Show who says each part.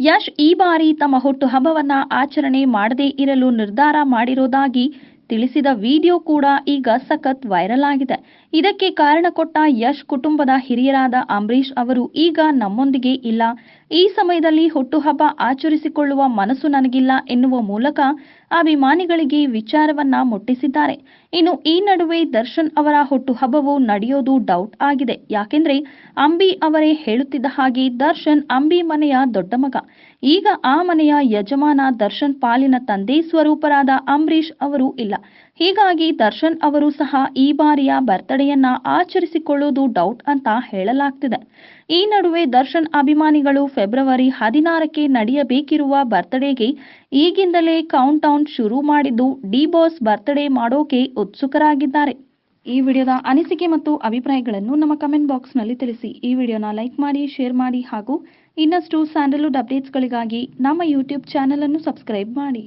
Speaker 1: ಯಶ್ ಈ ಬಾರಿ ತಮ್ಮ ಹುಟ್ಟುಹಬ್ಬವನ್ನ ಆಚರಣೆ ಮಾಡದೇ ಇರಲು ನಿರ್ಧಾರ ಮಾಡಿರೋದಾಗಿ ತಿಳಿಸಿದ ವಿಡಿಯೋ ಕೂಡ ಈಗ ಸಖತ್ ವೈರಲ್ ಆಗಿದೆ. ಇದಕ್ಕೆ ಕಾರಣ ಕೊಟ್ಟ ಯಶ್ ಕುಟುಂಬದ ಹಿರಿಯರಾದ ಅಂಬರೀಷ್ ಅವರು ಈಗ ನಮ್ಮೊಂದಿಗೆ ಇಲ್ಲ. ಈ ಸಮಯದಲ್ಲಿ ಹುಟ್ಟುಹಬ್ಬ ಆಚರಿಸಿಕೊಳ್ಳುವ ಮನಸ್ಸು ನನಗಿಲ್ಲ ಎನ್ನುವ ಮೂಲಕ ಅಭಿಮಾನಿಗಳಿಗೆ ವಿಚಾರವನ್ನ ಮುಟ್ಟಿಸಿದ್ದಾರೆ. ಇನ್ನು ಈ ನಡುವೆ ದರ್ಶನ್ ಅವರ ಹುಟ್ಟುಹಬ್ಬವು ನಡೆಯೋದು ಡೌಟ್ ಆಗಿದೆ. ಯಾಕೆಂದ್ರೆ ಅಂಬಿ ಅವರೇ ಹೇಳುತ್ತಿದ್ದ ಹಾಗೆ ದರ್ಶನ್ ಅಂಬಿ ಮನೆಯ ದೊಡ್ಡ ಮಗ. ಈಗ ಆ ಮನೆಯ ಯಜಮಾನ ದರ್ಶನ್ ಪಾಲಿನ ತಂದೆ ಸ್ವರೂಪರಾದ ಅಂಬರೀಷ್ ಅವರು ಇಲ್ಲ. ಹೀಗಾಗಿ ದರ್ಶನ್ ಅವರು ಸಹ ಈ ಬಾರಿಯ ಬರ್ತ್ಡೇಯನ್ನ ಆಚರಿಸಿಕೊಳ್ಳುವುದು ಡೌಟ್ ಅಂತ ಹೇಳಲಾಗ್ತಿದೆ. ಈ ನಡುವೆ ದರ್ಶನ್ ಅಭಿಮಾನಿಗಳು ಫೆಬ್ರವರಿ ಹದಿನಾರಕ್ಕೆ ನಡೆಯಬೇಕಿರುವ ಬರ್ತ್ಡೇಗೆ ಈಗಿಂದಲೇ ಕೌಂಟ್ ಡೌನ್ ಶುರು ಮಾಡಿದ್ದು ಡಿ ಬಾಸ್ ಬರ್ತ್ಡೇ ಮಾಡೋಕೆ ಉತ್ಸುಕರಾಗಿದ್ದಾರೆ. ಈ ವಿಡಿಯೋದ ಅನಿಸಿಕೆ ಮತ್ತು ಅಭಿಪ್ರಾಯಗಳನ್ನು ನಮ್ಮ ಕಮೆಂಟ್ ಬಾಕ್ಸ್ನಲ್ಲಿ ತಿಳಿಸಿ. ಈ ವಿಡಿಯೋನ ಲೈಕ್ ಮಾಡಿ ಶೇರ್ ಮಾಡಿ ಹಾಗೂ ಇನ್ನಷ್ಟು ಸ್ಯಾಂಡಲ್ವುಡ್ ಅಪ್ಡೇಟ್ಸ್ಗಳಿಗಾಗಿ ನಮ್ಮ ಯೂಟ್ಯೂಬ್ ಚಾನಲನ್ನು ಸಬ್ಸ್ಕ್ರೈಬ್ ಮಾಡಿ.